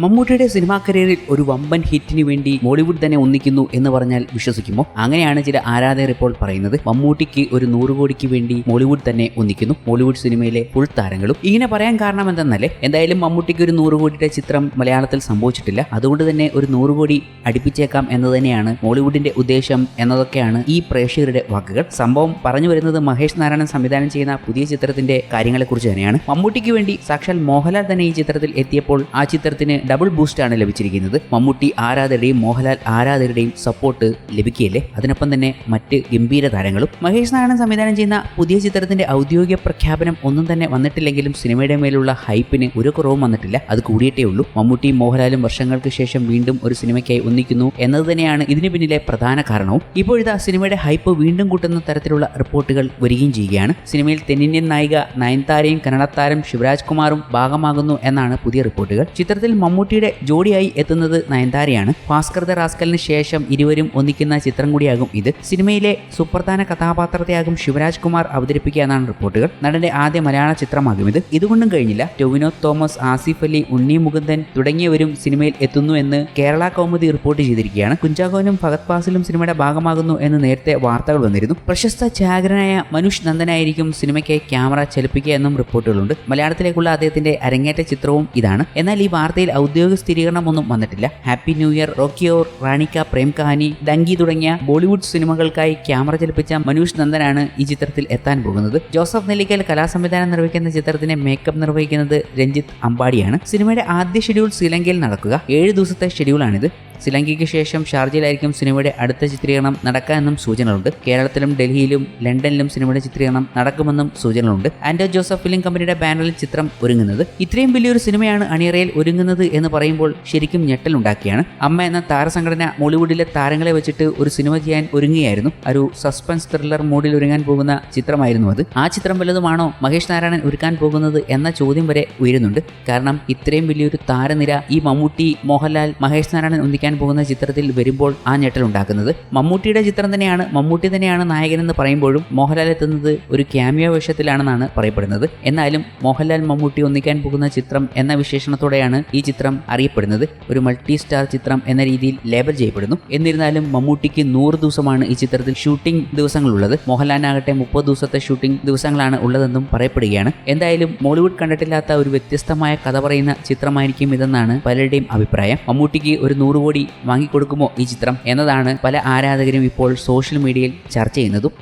മമ്മൂട്ടിയുടെ സിനിമാ കരിയറിൽ ഒരു വമ്പൻ ഹിറ്റിന് വേണ്ടി മോളിവുഡ് തന്നെ ഒന്നിക്കുന്നു എന്ന് പറഞ്ഞാൽ വിശ്വസിക്കുമോ? അങ്ങനെയാണ് ചില ആരാധകർ ഇപ്പോൾ പറയുന്നത്. മമ്മൂട്ടിക്ക് ഒരു നൂറ് കോടിക്ക് വേണ്ടി മോളിവുഡ് തന്നെ ഒന്നിക്കുന്നു. മോളിവുഡ് സിനിമയിലെ ഫുൾ താരങ്ങളും. ഇങ്ങനെ പറയാൻ കാരണം എന്തെന്നല്ലേ? എന്തായാലും മമ്മൂട്ടിക്ക് ഒരു നൂറ് കോടിയുടെ ചിത്രം മലയാളത്തിൽ സംഭവിച്ചിട്ടില്ല. അതുകൊണ്ട് തന്നെ ഒരു നൂറ് കോടി അടുപ്പിച്ചേക്കാം എന്ന് തന്നെയാണ് മോളിവുഡിന്റെ ഉദ്ദേശം എന്നതൊക്കെയാണ് ഈ പ്രേക്ഷകരുടെ വാക്കുകൾ. സംഭവം പറഞ്ഞു വരുന്നത് മഹേഷ് നാരായണൻ സംവിധാനം ചെയ്യുന്ന പുതിയ ചിത്രത്തിന്റെ കാര്യങ്ങളെക്കുറിച്ച് തന്നെയാണ്. മമ്മൂട്ടിക്ക് വേണ്ടി സാക്ഷാൽ മോഹൻലാൽ തന്നെ ഈ ചിത്രത്തിൽ എത്തിയപ്പോൾ ആ ചിത്രത്തിന് ഡബിൾ ബൂസ്റ്റ് ആണ് ലഭിച്ചിരിക്കുന്നത്. മമ്മൂട്ടി ആരാധകരുടെയും മോഹൻലാൽ ആരാധകരുടെയും സപ്പോർട്ട് ലഭിക്കുകയല്ലേ? അതിനൊപ്പം തന്നെ മറ്റ് ഗംഭീര താരങ്ങളും. മഹേഷ് നാരായണൻ സംവിധാനം ചെയ്യുന്ന പുതിയ ചിത്രത്തിന്റെ ഔദ്യോഗിക പ്രഖ്യാപനം ഒന്നും തന്നെ വന്നിട്ടില്ലെങ്കിലും സിനിമയുടെ മേലുള്ള ഹൈപ്പിന് ഒരു കുറവും വന്നിട്ടില്ല. അത് കൂടിയിട്ടേ ഉള്ളൂ. മമ്മൂട്ടിയും മോഹൻലാലും വർഷങ്ങൾക്ക് ശേഷം വീണ്ടും ഒരു സിനിമയ്ക്കായി ഒന്നിക്കുന്നു എന്നത് തന്നെയാണ് ഇതിന് പിന്നിലെ പ്രധാന കാരണവും. ഇപ്പോഴിതാ സിനിമയുടെ ഹൈപ്പ് വീണ്ടും കൂട്ടുന്ന തരത്തിലുള്ള റിപ്പോർട്ടുകൾ വരികയും ചെയ്യുകയാണ്. സിനിമയിൽ തെന്നിന്ത്യൻ നായിക നയൻതാരയും കന്നഡ താരം ശിവരാജ് കുമാറും ഭാഗമാകുന്നു എന്നാണ് പുതിയ റിപ്പോർട്ടുകൾ. ചിത്രത്തിൽ മമ്മൂട്ടിയുടെ ജോഡിയായി എത്തുന്നത് നയൻതാരയാണ്. ഭാസ്കർ ദ റാസ്കലിന് ശേഷം ഇരുവരും ഒന്നിക്കുന്ന ചിത്രം കൂടിയാകും ഇത്. സിനിമയിലെ സുപ്രധാന കഥാപാത്രത്തെയാകും ശിവരാജ് കുമാർ അവതരിപ്പിക്കുക എന്നാണ് റിപ്പോർട്ടുകൾ. നടന്റെ ആദ്യ മലയാള ചിത്രമാകും ഇത്. ഇതുകൊണ്ടും കഴിഞ്ഞില്ല. ടൊവിനോ തോമസ് ആസിഫ് അലി ഉണ്ണി മുകുന്ദൻ തുടങ്ങിയവരും സിനിമയിൽ എത്തുന്നു എന്ന് കേരള കൗമുദി റിപ്പോർട്ട് ചെയ്തിരിക്കുകയാണ്. കുഞ്ചാക്കോനും ഭഗത് ഫാസിലും സിനിമയുടെ ഭാഗമാകുന്നു എന്ന് നേരത്തെ വാർത്തകൾ വന്നിരുന്നു. പ്രശസ്ത ഛായാഗ്രനായ മനുഷ് നന്ദനായിരിക്കും സിനിമയ്ക്ക് ക്യാമറ ചലിപ്പിക്കുക എന്നും റിപ്പോർട്ടുകളുണ്ട്. മലയാളത്തിലേക്കുള്ള അദ്ദേഹത്തിന്റെ അരങ്ങേറ്റ ചിത്രവും ഇതാണ്. എന്നാൽ ഈ വാർത്തയിൽ ഔദ്യോഗിക സ്ഥിരീകരണമൊന്നും വന്നിട്ടില്ല. Happy new year Rocky Aur Rani Ki Prem Kahani Dunki തുടങ്ങിയ ബോളിവുഡ് സിനിമകൾക്കായി ക്യാമറ ചലിപ്പിച്ച മനുഷ് നന്ദനാണ് ഈ ചിത്രത്തിൽ എത്താൻ പോകുന്നത്. ജോസഫ് നെല്ലിക്കൽ കലാസംവിധാനം നിർവഹിക്കുന്ന ചിത്രത്തിന്റെ മേക്കപ്പ് നിർവഹിക്കുന്നത് രഞ്ജിത്ത് അമ്പാടിയാണ്. സിനിമയുടെ ആദ്യ ഷെഡ്യൂൾ ശ്രീലങ്കയിൽ നടക്കുക. ഏഴ് ദിവസത്തെ ഷെഡ്യൂളാണിത്. ശ്രീലങ്കയ്ക്ക് ശേഷം ഷാർജയിലായിരിക്കും സിനിമയുടെ അടുത്ത ചിത്രീകരണം നടക്കാമെന്നും സൂചനകളുണ്ട്. കേരളത്തിലും ഡൽഹിയിലും ലണ്ടനിലും സിനിമയുടെ ചിത്രീകരണം നടക്കുമെന്നും സൂചനകളുണ്ട്. ആൻഡോ ജോസഫ് ഫിലിം കമ്പനിയുടെ ബാനറിൽ ചിത്രം ഒരുങ്ങുന്നത്. ഇത്രയും വലിയൊരു സിനിമയാണ് അണിയറയിൽ ഒരുങ്ങുന്നത് എന്ന് പറയുമ്പോൾ ശരിക്കും ഞെട്ടലുണ്ടാക്കിയാണ് അമ്മ എന്ന താരസംഘടന മോളിവുഡിലെ താരങ്ങളെ വെച്ചിട്ട് ഒരു സിനിമ ചെയ്യാൻ ഒരുങ്ങുകയായിരുന്നു. ഒരു സസ്പെൻസ് ത്രില്ലർ മൂഡിൽ ഒരുങ്ങാൻ പോകുന്ന ചിത്രമായിരുന്നു അത്. ആ ചിത്രം വല്ലതുമാണോ മഹേഷ് നാരായണൻ ഒരുക്കാൻ പോകുന്നത് എന്ന ചോദ്യം വരെ ഉയരുന്നുണ്ട്. കാരണം ഇത്രയും വലിയൊരു താരനിര ഈ മമ്മൂട്ടി മോഹൻലാൽ മഹേഷ് നാരായണൻ ഒന്നിക്കാൻ പോകുന്ന ചിത്രത്തിൽ വരുമ്പോൾ ആ ഞെട്ടലുണ്ടാക്കുന്നത് മമ്മൂട്ടിയുടെ ചിത്രം തന്നെയാണ്. മമ്മൂട്ടി തന്നെയാണ് നായകനെന്ന് പറയുമ്പോഴും മോഹൻലാൽ എത്തുന്നത് ഒരു ക്യാമിയോ വേഷത്തിലാണെന്നാണ് പറയപ്പെടുന്നത്. എന്നാലും മോഹൻലാൽ മമ്മൂട്ടി ഒന്നിക്കാൻ പോകുന്ന ചിത്രം എന്ന വിശേഷണത്തോടെയാണ് ഈ ചിത്രം അറിയപ്പെടുന്നത്. ഒരു മൾട്ടി സ്റ്റാർ ചിത്രം എന്ന രീതിയിൽ ലേബൽ ചെയ്യപ്പെടുന്നു. എന്നിരുന്നാലും മമ്മൂട്ടിക്ക് നൂറ് ദിവസമാണ് ഈ ചിത്രത്തിൽ ഷൂട്ടിംഗ് ദിവസങ്ങളുള്ളത്. മോഹൻലാലിനാകട്ടെ മുപ്പത് ദിവസത്തെ ഷൂട്ടിംഗ് ദിവസങ്ങളാണ് ഉള്ളതെന്നും പറയപ്പെടുകയാണ്. എന്തായാലും മോളിവുഡ് കണ്ടിട്ടില്ലാത്ത ഒരു വ്യത്യസ്തമായ കഥ പറയുന്ന ചിത്രമായിരിക്കും ഇതെന്നാണ് പലരുടെയും അഭിപ്രായം. മമ്മൂട്ടിക്ക് ഒരു നൂറ് കോടി വാങ്ങിക്കൊടുക്കുമോ ഈ ചിത്രം എന്നതാണ് പല ആരാധകരും ഇപ്പോൾ സോഷ്യൽ മീഡിയയിൽ ചർച്ച ചെയ്യുന്നതും.